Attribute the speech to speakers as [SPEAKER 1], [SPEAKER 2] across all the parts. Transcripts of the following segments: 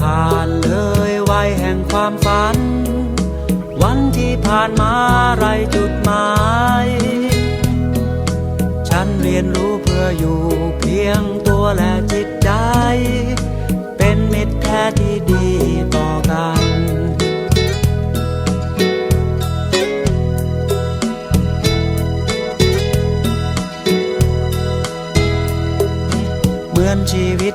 [SPEAKER 1] ผ่านเลยวัยแห่งความฝัน วันที่ผ่านมาไรจุดหมาย ฉันเรียนรู้เพื่ออยู่เพียงตัวและจิตใจ เป็นมิตรแท้ที่ดีต่อกันเหมือนชีวิต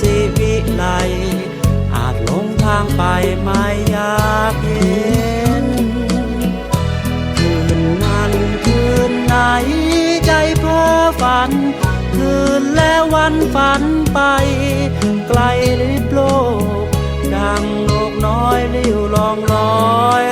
[SPEAKER 1] สีวิไล อาจหลงทางไปไม่อยากเห็น คืนนั้นคืนไหนใจเพ้อฝัน คืนแล้ววันฝันไป ไกลลิบโลก ดังนกน้อยลิ้วลองลอย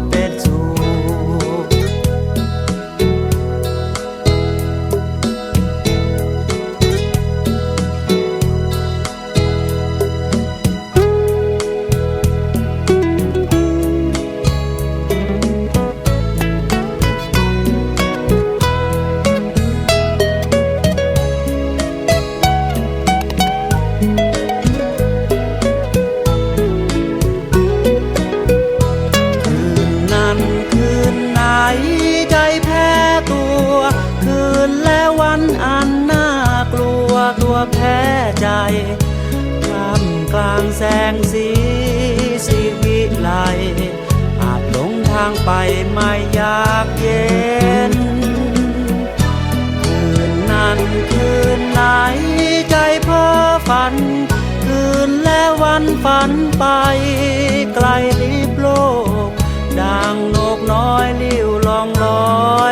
[SPEAKER 1] เามกลางแสงสีสีวิไลอาจหลงทางไปไม่อยากเย็น คืนนั้นคืนไหนใจเพ้อฝัน คืนและวันฝันไป ไกลลิบโลกดังนกน้อยลิ้วลองลอย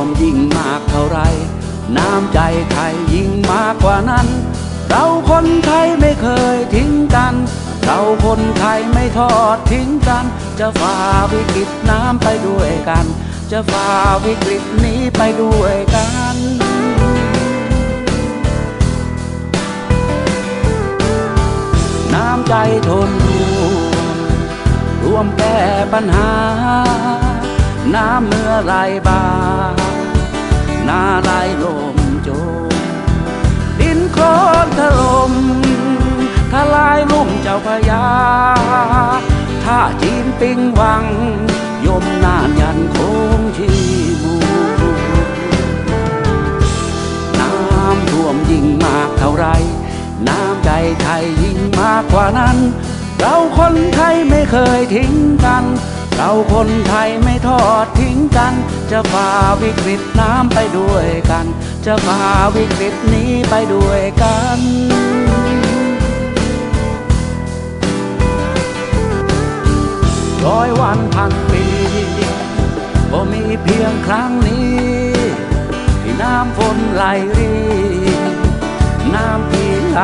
[SPEAKER 1] วมยิ่งมากเท่าไร น้ำใจไทยยิ่งมากกว่านั้น เราคนไทยไม่เคยทิ้งกัน เราคนไทยไม่ทอดทิ้งกัน จะฝ่าวิกฤตน้ำไปด้วยกัน จะฝ่าวิกฤตนี้ไปด้วยกันน้ำใจทนร่วมรวมแก้ปัญหา น้ำเมื่อไหรบาหน้าไหลลมโจมดินโคลนถล่มทลายลุ่มเจ้าพยาท่าจีนปิงวัง ยมนานยันโค้งชีมูน้ำท่วมยิ่งมากากเท่าไร น้ำใจไทยยิ่งมากกว่านั้น เราคนไทยไม่เคยทิ้งกัน เราคนไทยไม่ทอดทิ้งกัน จะฝ่าวิกฤตน้ำไปด้วยกัน จะฝ่าวิกฤตนี้ไปด้วยกันร้อยวันพันปีก็มีเพียงครั้งนี้ ที่น้ำฝนไหลรีน้ำพี่ไหล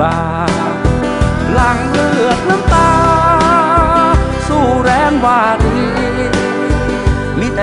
[SPEAKER 1] บ่าหลังเลือดน้ำ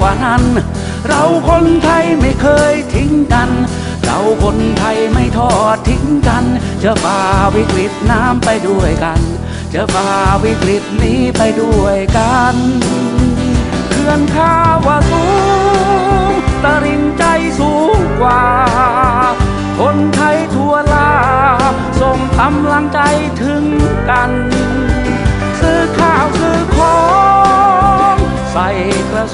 [SPEAKER 1] กว่านั้น เราคนไทยไม่เคยทิ้งกัน เราคนไทยไม่ทอดทิ้งกัน จะฝ่าวิกฤตน้ำไปด้วยกัน จะฝ่าวิกฤตนี้ไปด้วยกันเขื่อนข้าวาสูงตริงใจสูงกว่า คนไทยทั่วลาส่งกำลังใจถึงกัน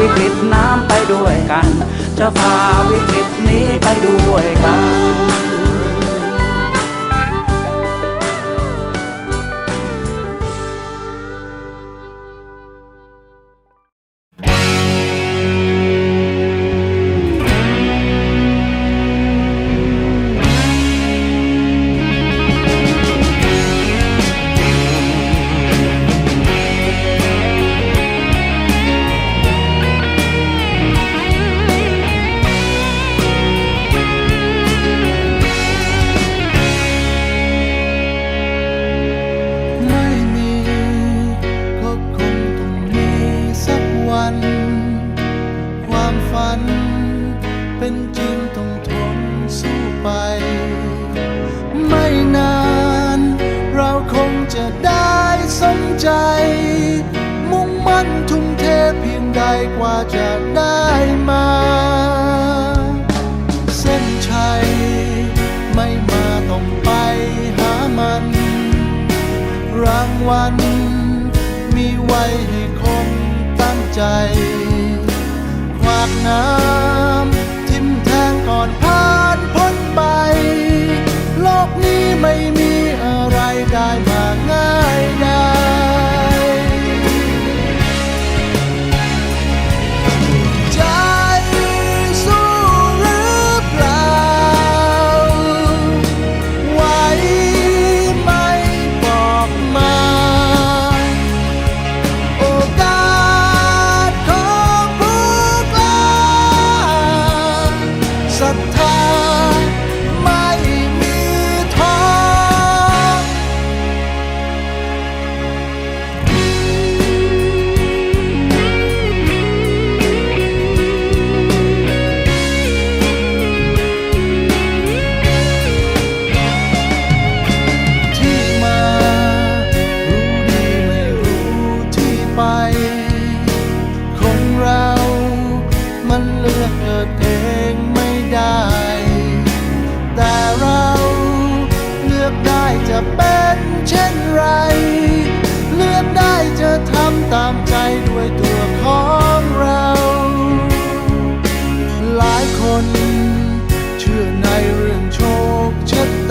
[SPEAKER 1] วิกฤตน้ำไปด้วยกัน จะพาวิกฤตนี้ไปด้วยกัน ว่า
[SPEAKER 2] จะได้มา เส้นชัย ไม่มาต้องไปหามัน รางวัลมีไว้ให้คนตั้งใจขวากน้ำทิมแทงก่อนผ่านพ้นไป โลกนี้ไม่มีอะไรได้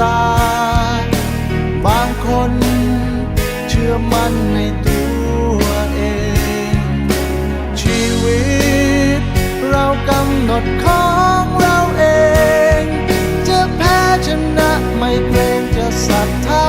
[SPEAKER 2] ตา บา
[SPEAKER 3] งคนเชื่อมั่นในตัวเอง ชีวิตเรากำหนดของเรา
[SPEAKER 2] เอง จะแพ้ชนะไม่เก
[SPEAKER 4] รงจะสัตว์
[SPEAKER 2] เท่า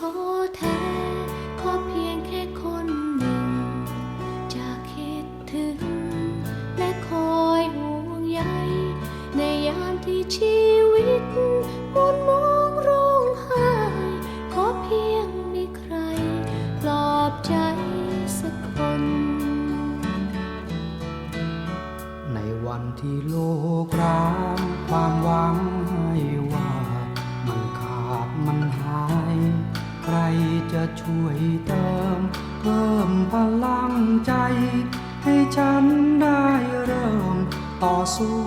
[SPEAKER 2] とて ฉันได้เริ่
[SPEAKER 4] ม
[SPEAKER 2] ต่อ
[SPEAKER 4] สู้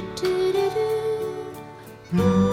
[SPEAKER 4] do do do do.